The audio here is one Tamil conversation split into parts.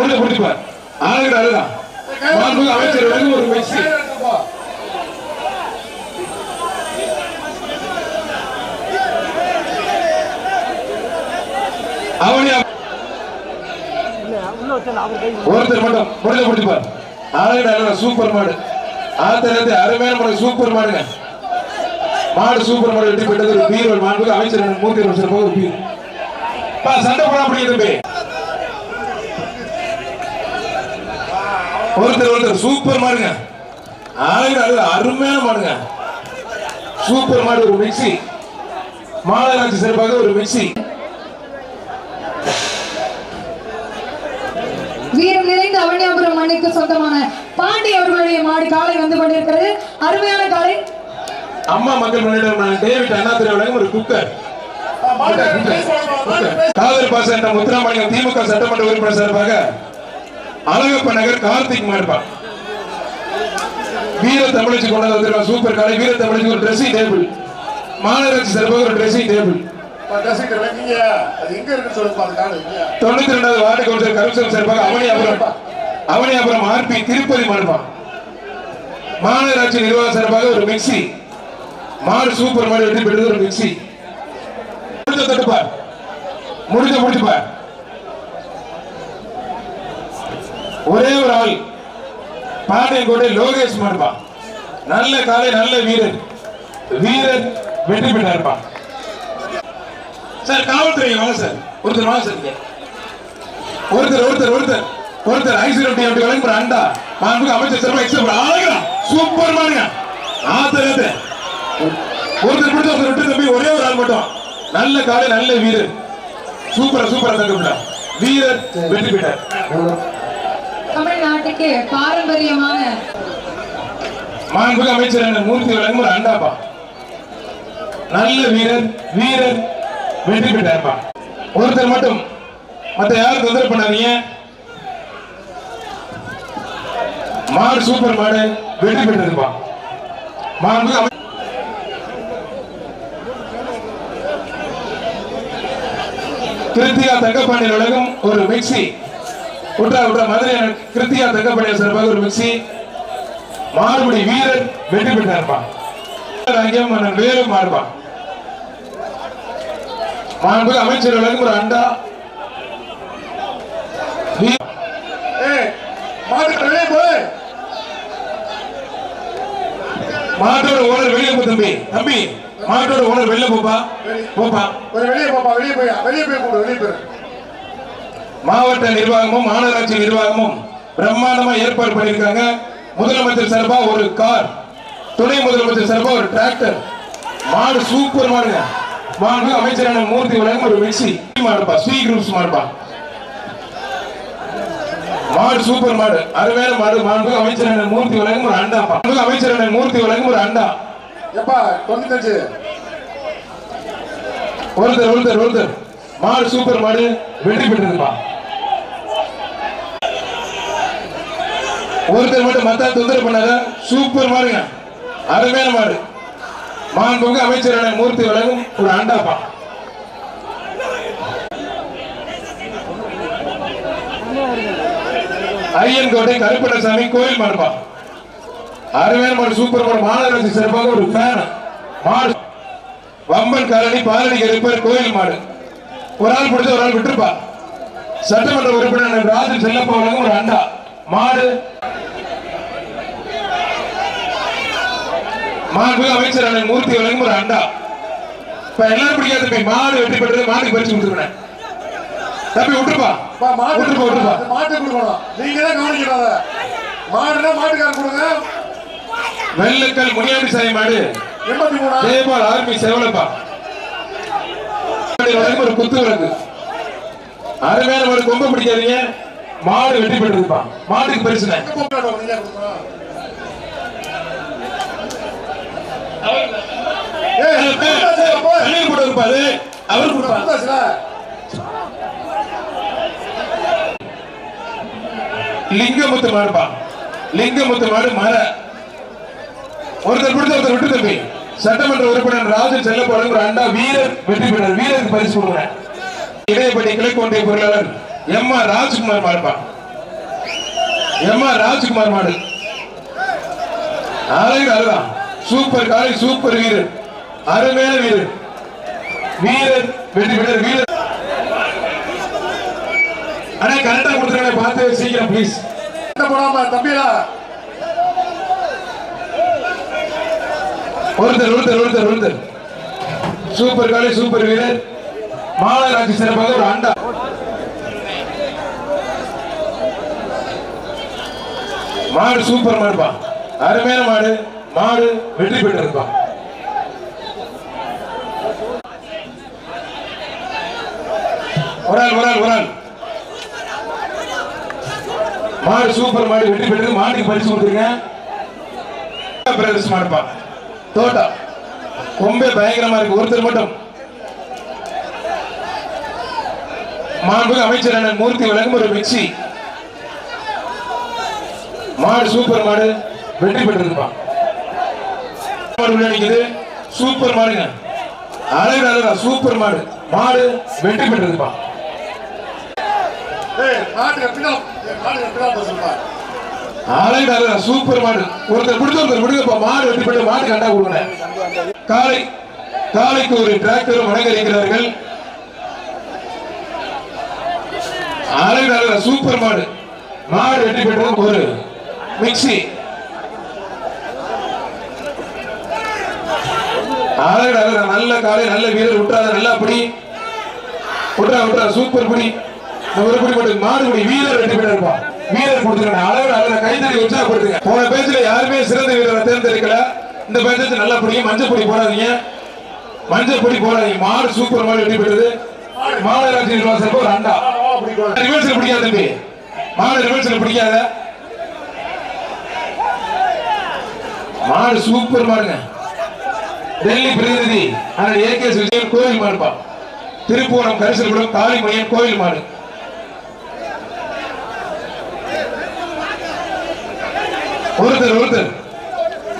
முடிஞ்ச பிடிப்பார் ஆளுங்க அதுதான் அமைச்சர் வழங்கும் ஒரு வயசு. ஒருத்தர் மட்டும் முடிஞ்ச பிடிப்பார் ஆளுங்க அதுதான் சூப்பர் மாடு. ஆத்திரத்தை அருமையான மாடு சூப்பர் மாடுங்க. மாடு சூப்பர் மாடு பெற்றது ஒரு மாண்புக்கு அமைச்சர் மூர்த்தி ஒரு பீர். பா சண்டை போட முடியுது ஒருத்தர் ஒருத்தர் சூப்பர் மாடுங்க. ஆளுங்க அருமையான மாடுங்க. சூப்பர் மாடு ஒரு மிக்சி. மாநகராட்சி சிறப்பாக ஒரு மிக்சி. வீரம் நிறைந்த அவனியாபுரம் மண்ணுக்கு சொந்தமான பாண்டி அவர்களுடைய மாடு காலை வந்து கொண்டிருக்கிறது. அருமையான காலை. அம்மா மக்கள் முன்னேற்றம் நான் டேவிட் அண்ணாதுரை வழங்கும் ஒரு குக்கர். காவிரி பாச என்ற முத்துராமலிங்கம் திமுக சட்டமன்ற உறுப்பினர் சார்பாக அழகப்ப நகர் கார்த்திக் மார்பா வீர தமிழச்சி கொண்டு வந்திருக்கோம் சூப்பர் காலை. வீர தமிழச்சி ஒரு ட்ரெஸ்ஸிங் டேபிள் மாநகராட்சி சார்பாக ஒரு ட்ரெஸ்ஸிங் டேபிள் தொண்ணூத்தி ரெண்டாவது வார்டு கவுன்சிலர் கருப்சன் சார்பாக அவனியாபுரம். அவனியாபுரம் ஆர்பி திருப்பதி மாடுபா மாநகராட்சி நிர்வாக சார்பாக ஒரு மிக்சி மாடு சூப்பர் மாடு வெற்றி பெற்றது ஒரு மிக்சி முடிஞ்ச தட்டுப்பார் முடிஞ்ச முடிச்சுப்பார் ஒரே ஒரு ஆள். பாண்டியன்கோட்டை லோகேஷ் மாடுபா நல்ல காலை நல்ல வீரர் வீரர் வெற்றி பெற்றார்ப்பா. சார் காவல்துறை வாங்க சார். ஒருத்தர் வாங்க சார் ஒருத்தர் ஒருத்தர் ஒருத்தர். ஒருத்தர் ஒருத்தர் ஐசிஎல் அப்படி வழங்குற அண்டா மாண்புக்கு அமைச்சர் சிறப்பாக எக்ஸ்ட்ரா ஆளுங்க சூப்பர் மானுங்க ஆத்தரத்தை ஒருத்தர் பிடிச்ச ஒருத்தர் விட்டு தம்பி ஒரே ஒரு ஆள் மட்டும். நல்ல காலை நல்ல வீரர் சூப்பரா சூப்பரா தங்க வீரர் வெற்றி பெற்றார். தமிழ்நாட்டுக்கு பாரம்பரியமான மாண்புக்கு அமைச்சர் என்ன மூர்த்தி வழங்கும் ஒரு அண்டாப்பா. நல்ல வீரர் வீரர் வெற்றி பெற்றார்ப்பா ஒருத்தர் மட்டும் மத்த யாரும் தொந்தரவு பண்ணாதீங்க. மாடு சூப்பர் மாடு வெற்றி பெற்றிருப்பா மாண்புக்கு அமை- கிருத்திகா தங்கப்பாண்டி வழங்கும் ஒரு மிக்சி உட்ரா உட்ரா மதுரை கிருத்திகா தங்கப்பாண்டிய சார்பாக ஒரு மிக்சி மாறுபடி வீரர் வெற்றி மன்னன் வேறு மாறுபா. மாண்பு அமைச்சர் வழங்கும் ஒரு அண்டா வெளியே மாட்டோட ஓனர் வெளியே போ தம்பி. தம்பி மாட்டோட ஓனர் வெளில போப்பா. போப்பா. வெளியே போப்பா வெளியே போய் வெளியே போய் வெளியே போய் மாவட்ட நிர்வாகமும் மாநகராட்சி நிர்வாகமும் பிரம்மாண்டமா ஏற்பாடு பண்ணியிருக்காங்க. முதலமைச்சர் சார்பா ஒரு கார் துணை முதலமைச்சர் சார்பா ஒரு டிராக்டர். மாடு சூப்பர் மாடுங்க. மாடு அமைச்சரான மூர்த்தி வழங்கும் ஒரு மிக்சி மாடுப்பா ஸ்ரீ குரூப்ஸ் மாடுப்பா. மாடு சூப்பர் மாடு அருமையான மாடு. மாண்பு அமைச்சரான மூர்த்தி வழங்கும் ஒரு அண்டாப்பா. மாண்புமிகு அமைச்சரான மூர்த்தி வழங்கும் ஒரு அண்டா. எப்பா தொண்ணூத்தஞ்சு. ஒருத்தர் ஒருத்தர் ஒருத்தர். மாடு சூப்பர் மாடு வெற்றி பெற்றிருப்பா. ஒருத்தர் மட்டும் மத்தா தொந்தரவு பண்ணாத சூப்பர் மாடுங்க. அருமையான மாடு. மாண்புமிகு அமைச்சரான மூர்த்தி வழங்கும் ஒரு அண்டாப்பா. ஐயன்கோட்டை கருப்பணசாமி கோயில் மாடுப்பா. அருமையான மாடு சூப்பர் மாடு மாநகராட்சி சிறப்பாக ஒரு ஃபேன் மாடு. வம்பன் காலனி பாலனி கருப்பர் கோயில் மாடு. ஒரு ஆள் பிடிச்ச ஒரு ஆள் விட்டுருப்பா. சட்டமன்ற உறுப்பினர் ராஜு செல்லப்பா வழங்கும் ஒரு அண்டா. மாடு. மாண்புமிகு அமைச்சர் அண்ணன் மூர்த்தி வழங்கும் ஒரு அண்டா. இப்ப எல்லாரும் பிடிக்காது. மாடு வெற்றி பெற்றது மாட்டுக்கு பறிச்சு கொடுத்துருவேன் தம்பி விட்டுருப்பா. விட்டுருப்பா விட்டுருப்பா. மாட்டு கொடுக்கணும் நீங்க தான் கவனிக்கிறத மாடுனா மாட்டுக்காரர் கொடுங்க. வெள்ளக்கல் முனியாண்டி சாய் மாடு. எண்பத்தி மூணா? ஜெயபால் ஆர்மி செவலப்பா. ஒரு குத்து விளக்கு. அருமையான ஒரு கொம்ப பிடிக்காதீங்க. மாடு வெட்டி பெற்றதுப்பா மாட்டுக்கு பரிசுனே எங்க போக்காடு நீங்க கொடுக்கணும் இருப்பாரு அவர் கொடுப்பாரு. லிங்கமுத்து மாடுப்பா. லிங்கமுத்து மாடு மர. ஒருத்தர் பிடிச்ச ஒருத்தர் விட்டு தம்பி. சட்டமன்ற உறுப்பினர் ராஜன் செல்லப்பாடு ஒரு அண்டா வீரர் வெற்றி பெற்றார். வீரருக்கு பரிசு கொடுக்குறேன் இடையப்பட்டி கிழக்கு ஒன்றிய பொருளாளர் எம் ஆர் ராஜ்குமார் மாடுப்பா எம் ஆர் ராஜ்குமார் மாடு. அழகு அழகா. சூப்பர் காலை சூப்பர் வீரர். அருமையான வீரர். வீரர் வெற்றி பெற்றார். வீரர். ஆனா கரெக்டா கொடுத்துருக்கேன் பார்த்து சீக்கிரம் ப்ளீஸ் என்ன போடாம ஒருத்தர் ஒருத்தர் ஒருத்தர் ஒருத்தர். சூப்பர் காலை சூப்பர் வீரர். மாநகராட்சி சிறப்பாக ஒரு அண்டா. மாடு சூப்பர் மாடுப்பா. அருமையான மாடு. மாடு வெற்றி பெற்றிருப்பா. ஒரு ஆள் ஒரு ஆள் ஒரு ஆள். மாடு சூப்பர் மாடு வெற்றி பெற்று மாட்டுக்கு பரிசு கொடுத்துருங்க பிரதர்ஸ் மாடுப்பா. தோட்டா ரொம்ப பயங்கரமா இருக்கு. ஒருத்தர் மட்டும். மாண்புக்கு அமைச்சரான மூர்த்தி வழங்கும் ஒரு மிக்சி மாடு சூப்பர் மாடு வெற்றி பெற்றிருப்பான் மாடு சூப்பர் மாடுங்க. அழகு அழகா சூப்பர் மாடு. மாடு வெற்றி பெற்றிருப்பான் ஏய் நாட்டுக்கு பின்னா நாட்டுக்கு பின்னா சொல்லுப்பா ஆளே நல்ல சூப்பர் மாடு. ஒருத்தர் பிடிச்ச ஒருத்தர் பிடிக்கப்பா மாடு வெற்றி பெற்று மாடு கண்டா கொடுங்க காலை காலைக்கு ஒரு டிராக்டர் வழங்கறிக்கிறார்கள் ஆளே நல்ல சூப்பர் மாடு. மாடு வெற்றி பெற்றது ஒரு மிக்சி ஆளே நல்ல நல்ல காலை நல்ல வீரர் விட்டாத நல்லா பிடி. விட்றா விட்டா சூப்பர் பிடி. ஒரு பிடி மாடு பிடி. வீரர் வெற்றி பெற்றிருப்பா வீரர் கொடுத்துருக்காங்க அழகு அழகு கைத்தறி உற்சாகப்படுத்துங்க. போன பேச்சுல யாருமே சிறந்த வீரரை தேர்ந்தெடுக்கல. இந்த பேச்சு நல்லா பிடிக்கும் மஞ்சள் பொடி போடாதீங்க. மஞ்சள் பொடி போடாதீங்க. மாடு சூப்பர் மாடு வெற்றி பெற்றது. மாநகராட்சி நிர்வாகம் ஒரு அண்டா. ரிவர்ஸ்ல பிடிக்காது தம்பி. மாடு ரிவர்ஸ்ல பிடிக்காத. மாடு சூப்பர் மாடுங்க. டெல்லி பிரதிநிதி. ஆனால் ஏகே விஜயன் கோயில் மாடுப்பா. திருப்பூரம் கரிசல்குளம் காளிமணியன் கோயில் மாடு. ஒருத்தர் ஒருத்தர்.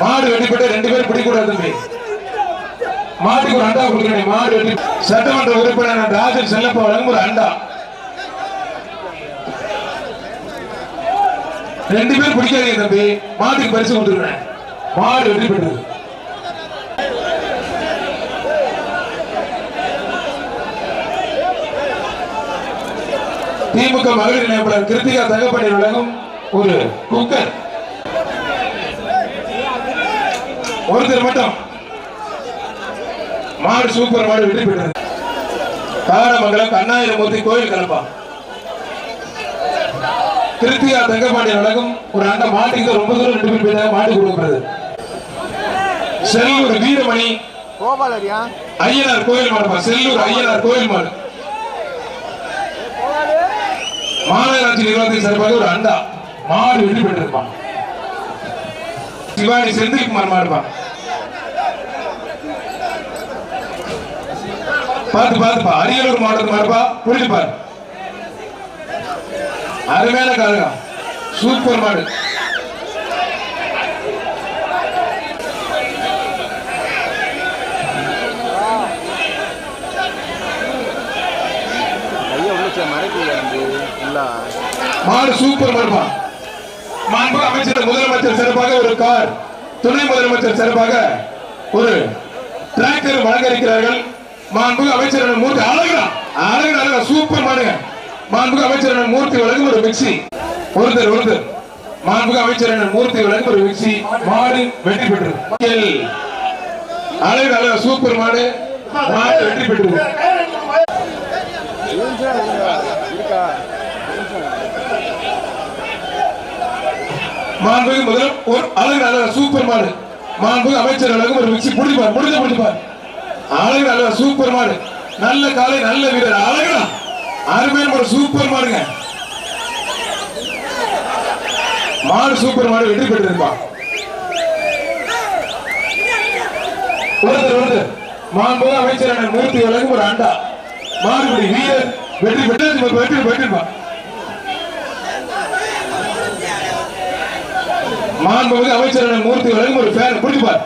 மாடு வெட்டிப்பட்டு ரெண்டு பேரும் பிடிக்கூடாது தம்பி. மாட்டுக்கு ஒரு அண்டா கொடுக்கணும் மாடு வெட்டி. சட்டமன்ற உறுப்பினர் ராஜன் செல்லப்பா வழங்கும் ஒரு அண்டா. ரெண்டு பேரும் பிடிக்காதீங்க தம்பி. மாட்டுக்கு பரிசு கொடுத்துருக்கேன் மாடு வெற்றி பெற்றது திமுக மகளிர் இணைப்பாளர் கிருத்திகா தங்கப்பணி வழங்கும் ஒரு குக்கர். ஒருத்தர் மட்டும். மாடு சூப்பர் மாடு வெற்றி பெற்றது. காரமங்கலம் கண்ணாயிரமூர்த்தி கோயில் கலப்பா. கிருத்திகா தங்கப்பாண்டி வழங்கும் ஒரு அண்ட மாட்டுக்கு ரொம்ப தூரம் ரெண்டு பேர் போயிட்டாங்க மாடு கொடுக்கிறது செல்லூர் வீரமணி ஐயனார் கோயில் மாடுப்பா. செல்லூர் ஐயனார் கோயில் மாடு. மாநகராட்சி நிர்வாகத்தின் சார்பாக ஒரு அண்டா. மாடு வெற்றி பெற்றிருப்பான். சிவானி செந்தில்குமார் மாடுப்பா பார்த்து பார்த்துப்பா. அரியலூர் மாவட்டத்து மாடுப்பா புரிஞ்சு பாரு. அருமையான காலகா சூப்பர் மாடு. மாடு சூப்பர் மாடுப்பா மாண்பு அமைச்சர் முதலமைச்சர் சிறப்பாக ஒரு கார் துணை முதலமைச்சர் சிறப்பாக ஒரு டிராக்டர் வழங்க இருக்கிறார்கள் மாண்பு அமைச்சர் மூர்த்தி அழகா அழகு அழகா சூப்பர் மாடுங்க. மாண்பு அமைச்சர் மூர்த்தி வழங்கும் ஒரு மிக்சி ஒருத்தர் ஒருத்தர் மாண்பு அமைச்சர் மூர்த்தி வழங்கும் ஒரு மிக்சி மாடு வெற்றி பெற்றது. அழகு அழகா சூப்பர் மாடு. மாடு வெற்றி பெற்றது இருக்கா மாண்புக்கு முதல் ஒரு அழகு அழகா சூப்பர் மாடு மாண்புக்கு அமைச்சர் அழகு ஒரு மிக்சி பிடிப்பார் முடிஞ்ச பிடிப்பார். அழகு அழகா சூப்பர் மாடு நல்ல காலை நல்ல வீரர். அழகுடா. அருமையான ஒரு சூப்பர் மாடுங்க மாடு சூப்பர் மாடு வெற்றி பெற்றிருப்பான் ஒருத்தர் ஒருத்தர். மாண்புக்கு அமைச்சரான மூர்த்தி வழங்கும் ஒரு அண்டா. மாடுபடி வீரர் வெற்றி பெற்று வெற்றி பெற்றிருப்பான் மாண்புமிகு அமைச்சரான மூர்த்தி வழங்கும் ஒரு ஃபேன் பிடிப்பார்.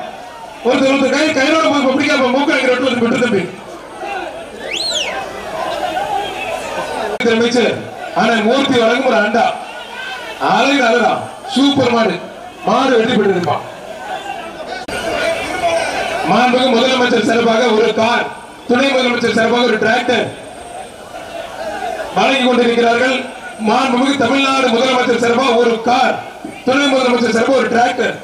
ஒருத்தர் ஒருத்தர் கை கையோட போய் பிடிக்காம மூக்க வைக்கிற விட்டு தம்பி. அமைச்சர் ஆனா மூர்த்தி வழங்கும் ஒரு அண்டா. அழகு அழகா சூப்பர் மாடு மாடு வெற்றி பெற்றிருப்பான். மாண்புமிகு முதலமைச்சர் சார்பாக ஒரு கார் துணை முதலமைச்சர் சார்பாக ஒரு டிராக்டர் வழங்கி கொண்டிருக்கிறார்கள். மாண்புமிகு தமிழ்நாடு முதலமைச்சர் சார்பாக ஒரு கார். துணை முதலமைச்சர் சார்பாக ஒரு டிராக்டர்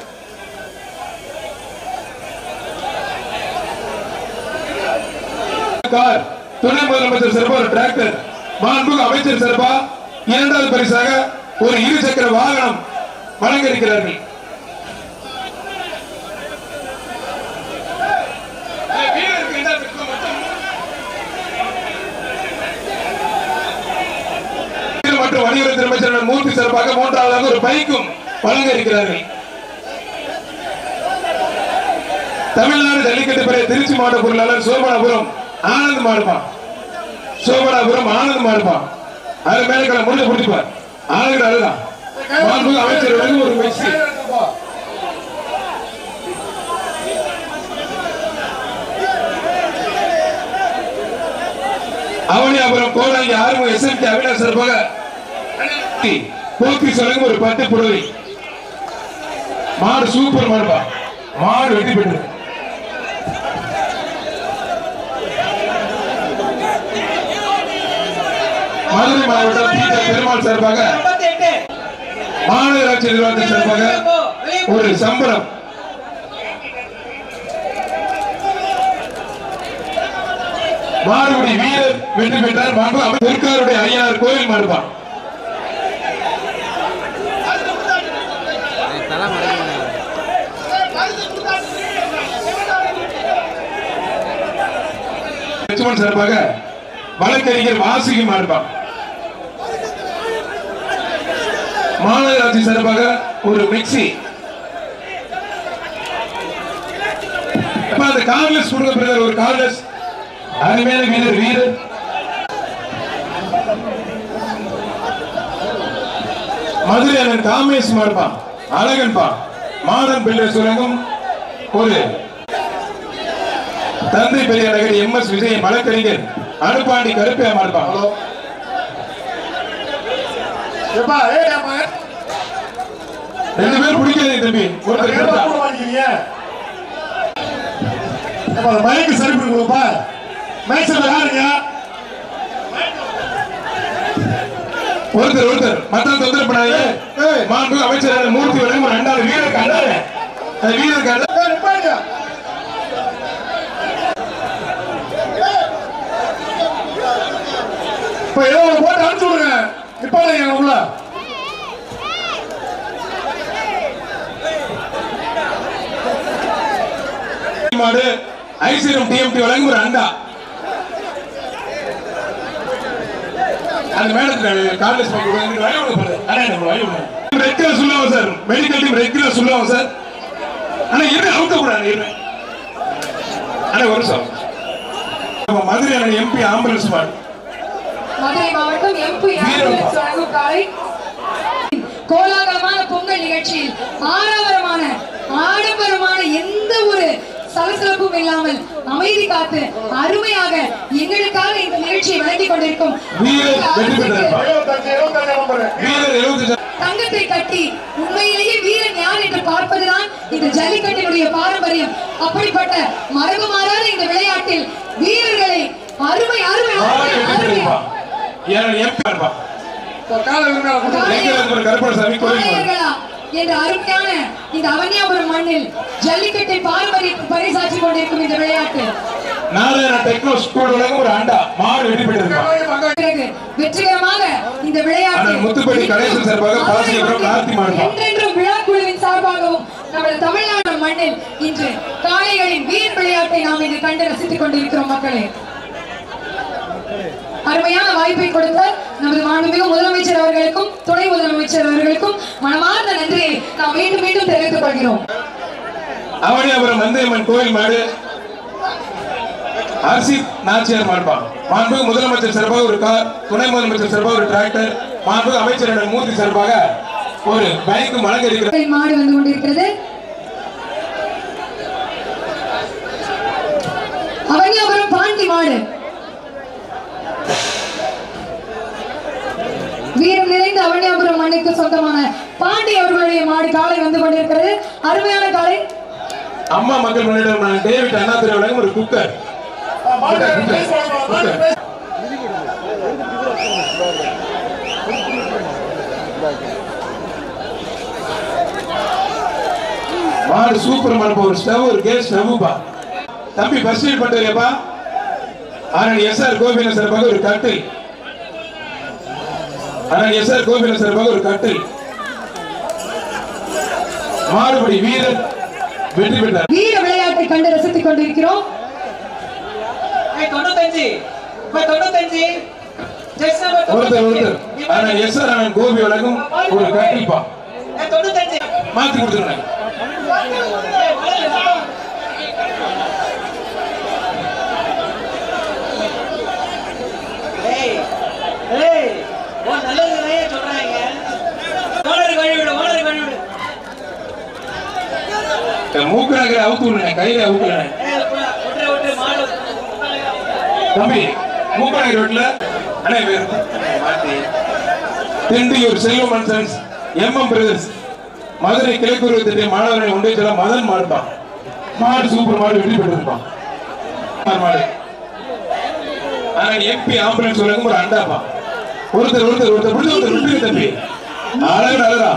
கார் துணை முதலமைச்சர் சார்பாக ஒரு டிராக்டர் மாண்புமிகு அமைச்சர் சார்பா இரண்டாவது பரிசாக ஒரு இரு சக்கர வாகனம் வழங்க இருக்கிறார்கள் மற்றும் வணிகத்துறை அமைச்சர் மூர்த்தி சார்பாக மூன்றாவதாக ஒரு பைக்கும் வழங்க இருக்கிறார்கள் தமிழ்நாடு ஜல்லிக்கட்டு பெரிய திருச்சி மாவட்ட பொருளாளர் சோமனாபுரம் ஆனந்த் மாடுப்பா சோமனாபுரம் ஆனந்த் மாடுப்பா அது மேல முடிஞ்ச பிடிப்பார். ஆனந்த் அதுதான் அமைச்சர் வந்து ஒரு மெஸ்ஸி அவனியாபுரம் கோடாங்கி ஆறுமுக எஸ்எம்டி அவினாசர் போக போக்கி சொல்லுங்க ஒரு பத்து புடவை. மாடு சூப்பர் மாடுப்பா. மாடு வெட்டி பெற்று மதுரை மாவட்டம் பெருமாள் சார்பாக மாநகராட்சி நிர்வாகத்தின் சார்பாக ஒரு சம்பளம். மாறுபடி வீரர் வெற்றி பெற்றார். மாண்பு அமைச்சர் பொற்காருடைய ஐயனார் கோயில் மாடுபான் லட்சுமண் சார்பாக வழக்கறிஞர் வாசுகி மாறுபான் மாநகராட்சி சார்பாக ஒரு மிக்சி. அப்ப அந்த கார்லெஸ் கொடுக்க பிறகு ஒரு கார்லெஸ் அருமையான வீரர் வீரர். மதுரை அண்ணன் காமேஷ் மாடுப்பான் அழகன்பா மாடன் பிள்ளை சுரங்கம் ஒரு தந்தை பெரிய நகர் எம் எஸ் விஜய் வழக்கறிஞர் அனுப்பாண்டி கருப்பையா மாடுப்பான் ஹலோ. ரெண்டு பேரும் பிடிக்காதீங்க தம்பி. ஒருத்தர் மைக்கு சரி பண்ணி கொடுப்பா மைக் செல்ல யாருங்க? ஒருத்தர் ஒருத்தர். மற்ற தொந்தரவு பண்ணாதீங்க. மாண்பு அமைச்சர் மூர்த்தி வழங்கும் ரெண்டாவது வீரர் கண்டாரு வீரர் கண்டா இப்ப ஏதோ ஒரு போட்டு அனுப்பிச்சு விடுங்க. நிப்பாடுங்க உள்ள மாடு ஐசிஎம் டிஎம்டி வழங்கும் ஒரு அண்டா. அந்த மேடத்துக்கு காலேஜ் பண்ணி கொடுங்க வழி விடுங்க பாரு. அண்ணா, வழி விடுங்க. சொல்லுவாங்க சார் மெடிக்கல் டீம் ரெட் சொல்லுவாங்க சார் ஆனா இரு அவுக்க கூடாது இரு அண்ணா ஒரு நிமிஷம். மதுரை எம்பி ஆம்புலன்ஸ் மாடு. மதுரை மாவட்டம் எம்பி ஆம்புலன்ஸ் வழங்கும் காலை. கோலாகலமான பொங்கல் நிகழ்ச்சியில் ஆடம்பரமான ஆடம்பரமான எந்த ஒரு சலசலப்பும் இல்லாமல் அமைதி காத்து அருமையாக எங்களுக்காக இந்த நிகழ்ச்சியை வழங்கிக் கொண்டிருக்கும் தங்கத்தை கட்டி உண்மையிலேயே வீரன் யார் என்று பார்ப்பதுதான் இந்த ஜல்லிக்கட்டினுடைய பாரம்பரியம். அப்படிப்பட்ட மரபு மாறாத இந்த விளையாட்டில் வீரர்களை அருமை அருமை அருமை எம்பி என்ற அருமையான இந்த அவன்யாபுரம் மண்ணில் ஜல்லிக்கட்டை பாரம்பரியத்தை பறைசாற்றி கொண்டிருக்கும் இந்த விளையாட்டு. வெற்றிகரமாக இந்த விளையாட்டு. முத்துப்பட்டி கணேசன் சார்பாக பாசிபுரம் நார்த்தி மாடுப்பான் என்றென்றும் விழா குழுவின் சார்பாகவும் நமது தமிழ்நாடு மண்ணில் இன்று காளைகளின் வீர் விளையாட்டை நாம் இங்கு கண்டு ரசித்துக் கொண்டிருக்கிறோம் மக்களே. அருமையான வாய்ப்பை கொடுத்த நமது மாண்புமிகு முதலமைச்சர் அவர்களுக்கும் துணை முதலமைச்சர் அவர்களுக்கும் மனமார்ந்த நன்றியை நாம் மீண்டும் மீண்டும் தெரிவித்துக் கொள்கிறோம். அவனியாபுரம் நந்தையம்மன் கோயில் மாடு ஹர்ஷித் நாச்சியார் மாடுப்பான் மாண்புக்கு முதலமைச்சர் சார்பாக ஒரு கார் துணை முதலமைச்சர் சார்பாக ஒரு டிராக்டர் மாண்புக்கு அமைச்சர் மூர்த்தி சார்பாக ஒரு பைக்கும் வழங்க இருக்கிறார் மாடு வந்து கொண்டிருக்கிறது. அவனியாபுரம் பாண்டி மாடு. வீரம் நிறைந்த அவனியாபுரம் மண்ணுக்கு சொந்தமான பாண்டி அவர்களுடைய மாடு காலை வந்து கொண்டிருக்கிறது. அருமையான காலை. அம்மா மக்கள் முன்னேற்ற டேவிட் அண்ணா வழங்கும் ஒரு குக்கர். மாடு சூப்பர் மாடு ஒரு ஸ்டவ் ஒரு கேஸ் ஸ்டவ்பா. தம்பி பர்சீல் பண்ணுறீங்கப்பா ஆனால் எஸ்ஆர் கோபின சார்பாக ஒரு கட்டில். ஆனால் எஸ்ஆர் கோபின சார்பாக ஒரு கட்டில். மாடுபடி வீரர் வெற்றி பெற்றார். வீர விளையாட்டை கண்டு ரசித்துக் கொண்டிருக்கிறோம். தொண்ணூத்தஞ்சு. தொண்ணூத்தஞ்சு. ஒருத்தர். ஒருத்தர். ஆனால் எஸ்ஆர் அண்ணன் கோபி வழங்கும் ஒரு தொண்ணூத்தஞ்சு. மாத்தி கொடுத்துருங்க. மூக்கணாங்கிற அவுத்து விடுங்க கையில மாடு. தம்பி மூக்கணாங்கிற ரோட்ல அண்ணே பேர் மாத்தி Thindiyur Selvam sons MM brothers Madurai Kizhakkur திட்ட மாணவர்களை ஒன்றிய சொல்ல மதன் மாடுப்பான் மாடு சூப்பர் மாடு வெற்றி பெற்றிருப்பான் மாடு ஆனா எம்பி ஆம்புலன்ஸ் வழங்கும் ஒரு அண்டாப்பா ஒருத்தர் ஒருத்தர் ஒருத்தர் ஒருத்தர் விட்டுரு தம்பி அழகு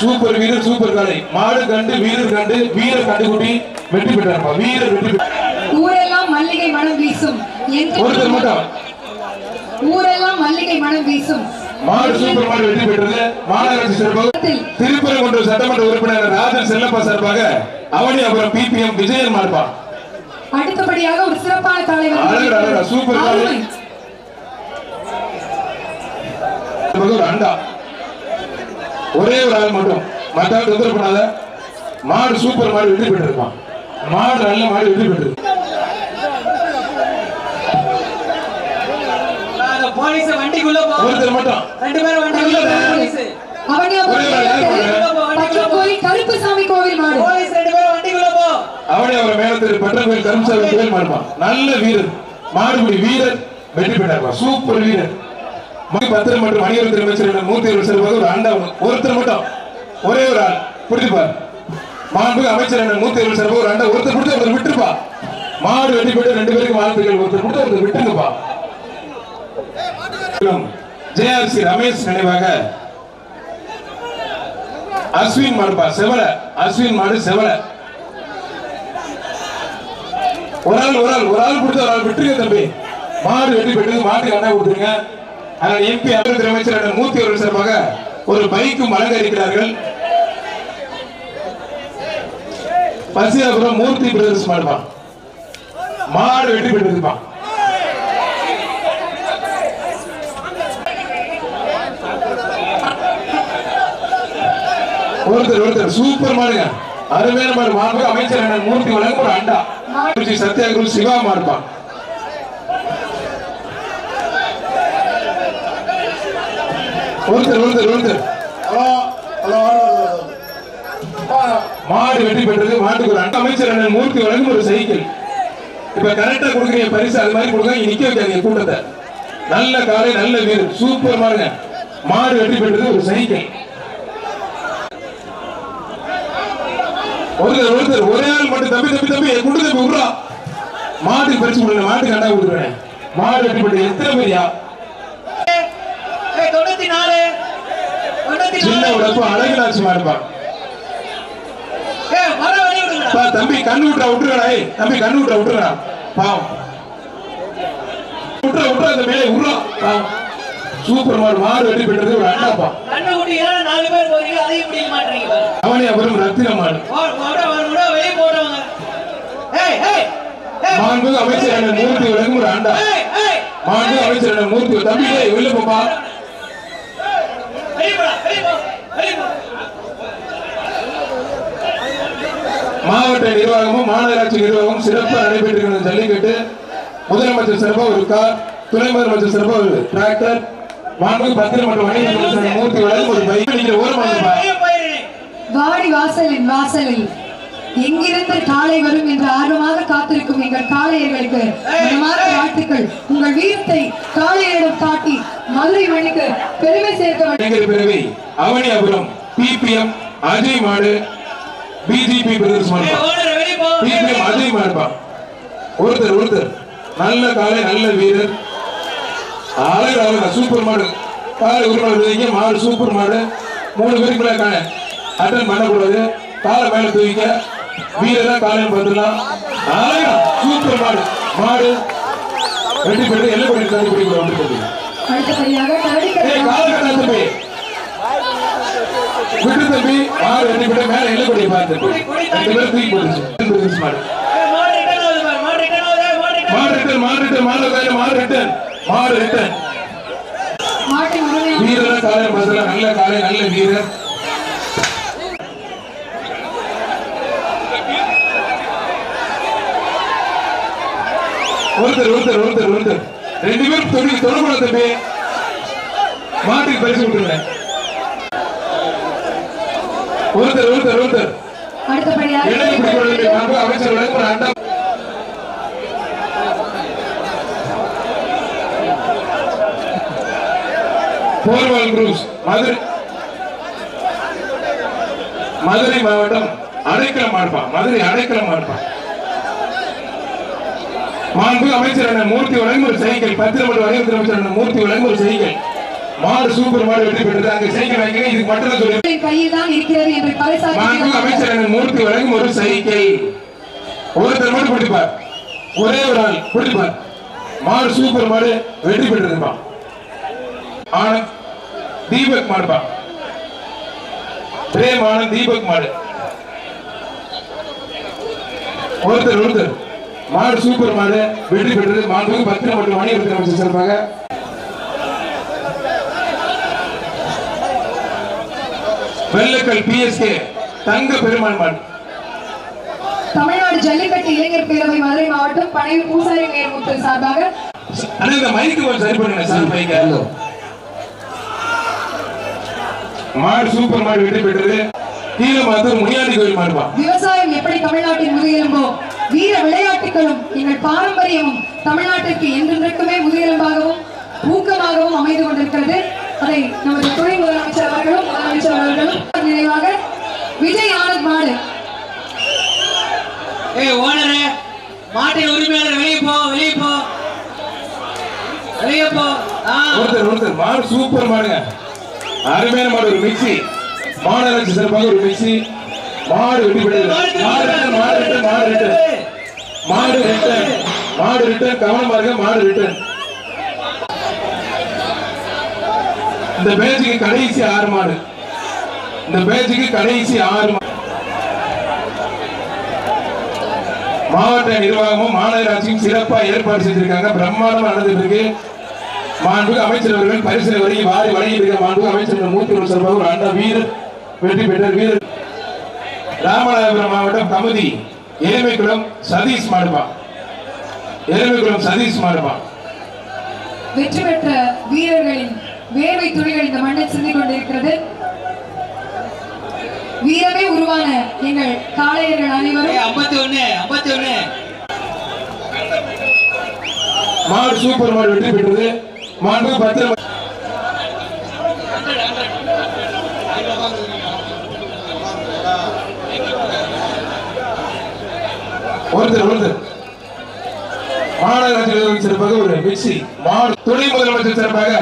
சூப்பர் வீரர் சூப்பர் காலை மாடு கண்டு வீரர் கண்டு வீரர் கண்டு குட்டி வெற்றி பெற்றார்ப்பா. வீரர் வெற்றி ஊரெல்லாம் மல்லிகை மனம் வீசும். ஒருத்தர் மட்டும். ஊரெல்லாம் மல்லிகை மனம் வீசும். மாடு சூப்பர் மாடு வெற்றி பெற்றது. மாநகராட்சி சார்பாக திருப்பரங்குன்றம் சட்டமன்ற உறுப்பினர் ராஜன் செல்லப்பா சார்பாக அவனி அப்புறம் பிபிஎம் விஜயன் மாடுப்பா. அடுத்தபடியாக ஒரு சிறப்பான அழகு, சூப்பர் அண்டா. ஒரே ஒரு ஆள் மட்டும். மற்ற ஆள் தொந்தரவு பண்ணாத. மாடு சூப்பர் மாடு வெற்றி பெற்றிருப்பான் மாடு நல்ல மாடு வெற்றி பெற்றிருக்கு. நாங்க போலீஸ் வண்டிக்குள்ள போ. ஒருத்தர் மட்டும். ரெண்டு பேரும் கருப்புசாமி கோவில் மாடு. போலீஸ் ரெண்டு பேரும் வண்டிக்குள்ள போ. அவனே அவர் மேலத்திரு பட்டர்கோயில் கரும்சாமி கோயில் மாடுப்பான் நல்ல வீரர். மாடுபிடி வீரர் வெற்றி பெற்றார்ப்பா சூப்பர் வீரர். பத்திரம் மற்றும் மணியர் திருமச்சர் மூர்த்தி அவர்கள் சிறப்பாக ஒரு ஆண்டா ஒருத்தர் மட்டும். ஒரே ஒரு ஆள். பிடிப்பார் மாண்புக்கு அமைச்சர் என்ன மூர்த்தி அவர்கள் சிறப்பாக ஒரு ஆண்டா ஒருத்தர் பிடிச்ச ஒருத்தர் விட்டுருப்பா. மாடு வெட்டி போட்டு ரெண்டு பேருக்கு வாழ்த்துக்கள் ஒருத்தர் பிடிச்ச ஒருத்தர் விட்டுருங்கப்பா. ஜேஆர்சி ரமேஷ் நினைவாக அஸ்வின் மாடுப்பா செவல. அஸ்வின் மாடு செவல. ஒரு ஆள் ஒரு ஆள் ஒரு ஆள் கொடுத்து ஒரு ஆள் விட்டுருங்க தம்பி. மாடு வெட்டி பெற்றது மாட்டுக்கு அண்ணா கொடுத்துருங்க. அதனால் எம்பி அபிவிருத்தி அமைச்சர் மூர்த்தி அவர்கள் சார்பாக ஒரு பைக்கும் அலங்கரிக்கிறார்கள். பசியாபுரம் மூர்த்தி பிரதர்ஸ் மாடுப்பான் மாடு வெட்டி பெற்றிருப்பான் ஒருத்தர் ஒருத்தர் சூப்பர் மாடுங்க. அருமையான மாடு. மாண்பு அமைச்சர் மூர்த்தி வழங்க ஒரு அண்டா சத்யா குரு சிவா மாடுப்பான் ஒருத்தர் ஒருத்தர் ஒருத்தர் ஹலோ ஹலோ மாடு வெற்றி பெற்றது மாட்டுக்கு ஒரு அமைச்சர் அண்ணன் மூர்த்தி வழங்கும் ஒரு சைக்கிள் இப்ப கரெக்டா கொடுக்குறீங்க பரிசு அது மாதிரி கொடுங்க இங்க நிக்க வைக்காதீங்க கூட்டத்தை. நல்ல காலை நல்ல வீர் சூப்பர் மாடுங்க மாடு வெற்றி பெற்றது ஒரு சைக்கிள் ஒருத்தர் ஒருத்தர் ஒரே ஆள் மட்டும் தம்பி தம்பி தம்பி என் குண்டு தம்பி மாட்டுக்கு பரிசு கொடுங்க மாட்டுக்கு அண்டா கொடுக்குறேன். மாடு வெற்றி பெற்றது எத்தனை பேரியா தொண்ணூத்தி நாலு சின்ன உடப்பு தம்பி கண்ணு விட்டுறா ஏய். தம்பி கண்ணு விட்டுறா விட்டுறா பாவம் விட்டுறா விட்டுறா இந்த மேலே பாவம் சூப்பர் மாடு மாடு வெட்டி பெற்றது ஒரு அண்ணாப்பா நாலு பேர் போறீங்க அதையும் பிடிக்க மாட்டீங்க ரத்தின வெளிய அமைச்சர் மூர்த்தி வழங்கும் ஒரு அமைச்சர் மூர்த்தி தம்பி வெளில போப்பா வெளிய போடா வெளிய போ வெளிய போ மாவட்ட நிர்வாகமும் மாநகராட்சி நிர்வாகமும் சிறப்பாக நடைபெற்றிருக்கிற ஜல்லிக்கட்டு. முதலமைச்சர் சிறப்பாக ஒரு கார் துணை முதலமைச்சர் சிறப்பாக ஒரு டிராக்டர். மாண்புக்கு பத்திரம் மற்றும் வணிக மூர்த்தி வழங்கும் ஒரு பைக் நீங்க ஓரமாக வாடி வாசலின் வாசலில். எங்கிருந்து காலை வரும் என்று ஆர்வமாக காத்திருக்கும் எங்கள் காளையர்களுக்கு வாழ்த்துக்கள். உங்கள் வீரத்தை காளையரிடம் காட்டி மதுரை மணிக்கு பெருமை சேர்க்க பேரவை அவனியாபுரம் பிபிஎம் அஜய் மாடு பிஜேபி பிரதர்ஸ் பிபிஎம். அஜய் மாடுப்பா ஒருத்தர் ஒருத்தர். நல்ல காலை நல்ல வீரர். அழகு அழகா சூப்பர் மாடு. காலை உருமாடு விதைங்க மாடு சூப்பர் மாடு. மூணு பேருக்கு மேல காலை அட்டன் பண்ணக்கூடாது. காலை மேல தூக்கிக்க. வீரரா காலையும் பார்த்துலாம் சூப்பர் மாடு. மாடு. வெட்டி பெற்று எல்லாம் பண்ணி தண்ணி பிடிக்கிற வந்து அடுத்தபடியாக தம்பி. விட்டு தம்பி. மாடு வெட்டி விட்டு மேல பண்ணி பார்த்து ரெண்டு பேரும் தூக்கி போட்டுச்சு மாடு ஏய், மாடு பாரு, மாடு ஆகுது, மாடு return மாடு வீரரா காலை நல்ல காலை நல்ல வீரர். ஒருத்தர் ஒருத்தர் ஒருத்தர் ஒருத்தர். ரெண்டு பேரும் தொழில் தொடர்புல தம்பி. மாட்டுக்கு பரிசு விட்டுருங்க ஒருத்தர் ஒருத்தர் ஒருத்தர். அமைச்சர் போர்வால் குரூஸ் மதுரை. மதுரை மாவட்டம் அடைக்கலம் மாடுப்பா மதுரை அடைக்கலம் மாடுப்பா மாண்பு அமைச்சர் மூர்த்தி வழங்கும் ஒரு சைக்கிள் பத்திரமன்ற வணிகத்துறை அமைச்சர் அண்ணன் மூர்த்தி வழங்கும் ஒரு சைக்கிள் மாடு சூப்பர் மாடு வெற்றி பெற்றது. அங்க சைக்கிள் வாங்கிக்கிறேன் இதுக்கு மட்டும் சொல்லி கையில் தான் இருக்கிறது. என்று மாண்பு பறைசாற்றி அமைச்சர் மூர்த்தி வழங்கும் ஒரு சைக்கிள் ஒருத்தர் மட்டும் பிடிப்பார். ஒரே ஒரு ஆள் பிடிப்பார். மாடு சூப்பர் மாடு வெற்றி பெற்றிருப்பா ஆனந்த் தீபக் மாடுப்பா. பிரேம் ஆனந்த் தீபக் மாடு. ஒருத்தர் ஒருத்தர். மாடு சூப்பர் மாடு வெற்றி பெற்றது. மாண்புக்கு பத்திரம் மற்றும் வணிகத்துறை அமைச்சர் சிறப்பாக வெள்ளக்கல் பிஎஸ்கே தங்க பெருமாள் மாடு. தமிழ்நாடு ஜல்லிக்கட்டு இளைஞர் பேரவை மதுரை மாவட்டம் பனையூர் பூசாரி மேல்முத்து சார்பாக. ஆனா இந்த மைக்கு கொஞ்சம் சரி பண்ணுங்க சார் மைக்க மாடு சூப்பர் மாடு வெற்றி பெற்றது. கீழே மாத்தூர் முனியாண்டி கோயில் மாடுப்பா விவசாயம் எப்படி தமிழ்நாட்டின் முதுகெலும்போ? வீர விளையாட்டுகளும் எங்கள் பாரம்பரியமும் தமிழ்நாட்டிற்கு என்றென்றைக்குமே முதுகெலும்பாகவும் ஊக்கமாகவும் அமைந்து கொண்டிருக்கிறது. அதை நமது துணை முதலமைச்சர் அவர்களும் முதலமைச்சர் அவர்களும் நிறைவாக விஜய் ஆனந்த் மாடு. மாட்டின் உரிமையாளர் வெளியே போ வெளியே போ. வெளியே போ. ஆ. ஒருத்தர் ஒருத்தர் மாடு சூப்பர் மாடுங்க. அருமையான மாடு ஒரு மிக்சி மாநகராட்சி சிறப்பாக ஒரு மிக்சி மாடு பெற்றது மாடு ரிட்டன் மாடு ரிட்டன் மாடு ரிட்டன் மாடு ரிட்டன் கவனமா இருங்க மாடு ரிட்டன் இந்த பேஜுக்கு கடைசி ஆறு மாடு. இந்த பேஜுக்கு கடைசி ஆறு மாடு. மாவட்ட நிர்வாகமும் மாநகராட்சியும் சிறப்பா ஏற்பாடு செஞ்சிருக்காங்க. பிரம்மாண்டமா நடந்துட்டு இருக்கு. மாண்புக்கு அமைச்சர் அவர்கள் பரிசு வரைக்கும் வாரி வழங்கியிருக்க மாண்புக்கு அமைச்சர் மூர்த்தி சார்பாக ஒரு அண்டா வீரர் வெற்றி பெற்ற வீரர் ராமநாதபுரம் மாவட்டம் கமுதி எருமைக்குளம் சதீஷ் மாடுபா. எருமைக்குளம் சதீஷ் மாடுபா. வெற்றி பெற்ற வீரர்களின் வேர்வை துளிகள் இந்த மண்ணில் சிந்திக் கொண்டிருக்கிறது. வீரமே உருவான எங்கள் காளையர்கள் அனைவரும். ஐம்பத்தி ஒண்ணு ஐம்பத்தி ஒண்ணு மாடு சூப்பர் மாடு வெற்றி பெற்றது. மாண்புக்கு பத்திரம் ஒருத்தர் ஒருத்தர் மாநகராட்சி நிர்வாகம் சிறப்பாக ஒரு மிக்சி மாடு துணை முதலமைச்சர் சிறப்பாக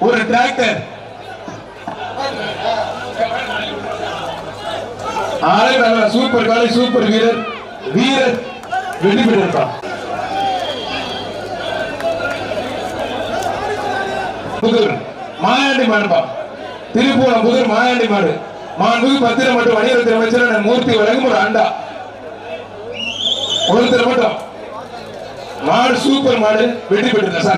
ஒரு டிராக்டர் சூப்பர் காலை சூப்பர் வீரர். வீரர் வெற்றி பெற்றிருப்பான் புதூர் மாயாண்டி மாடுபா திருப்பூரம் புதூர் மாயாண்டி மாடு. மாண்புக்கு பத்திரம் மற்றும் வணிகத்துறை அமைச்சர் மூர்த்தி வழங்கும் ஒரு அண்டா ஒருத்தர் மட்டும். மாடு சூப்பர் மாடு வெற்றி பெற்றிருக்க சார்.